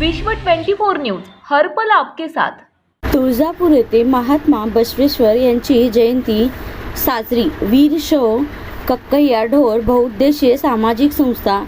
विश्व 24 न्यूज हरपल आपके साथ. तुळजापूर येथे महात्मा बसवेश्वर यांची जयंती साजरी. वीर शव कक्कय्या ढोर बहुउद्देशीय सामाजिक संस्था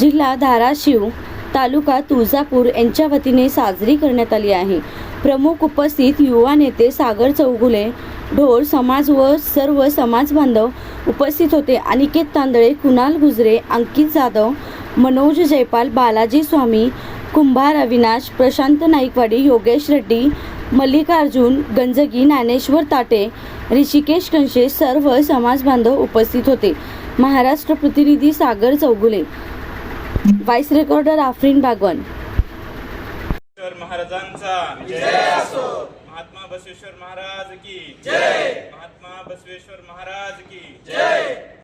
जिल्हा धाराशिव तालुका तुळजापूर यांच्या वतीने साजरी करण्यात आली आहे. प्रमुख उपस्थित युवा नेते सागर चौगुले ढोर समाज व सर्व समाज बांधव उपस्थित होते. अनिकेत तांदळे कुणाल गुजरे अंकित जाधव मनोज जयपाल बालाजी स्वामी कुंभार अविनाश प्रशांत नाईकवाडी योगेश रेड्डी मल्लिकार्जुन गंजगी ज्ञानेश्वर ताटे ऋषिकेश कंशे सर्व समाज बांधव उपस्थित होते. महाराष्ट्र प्रतिनिधी Sagar Chougule. Voice recorder Afreen Bagwan. महाराजांचा. महात्मा बसवेश्वर महाराज की. जय. महात्मा बसवेश्वर महाराज की. जय.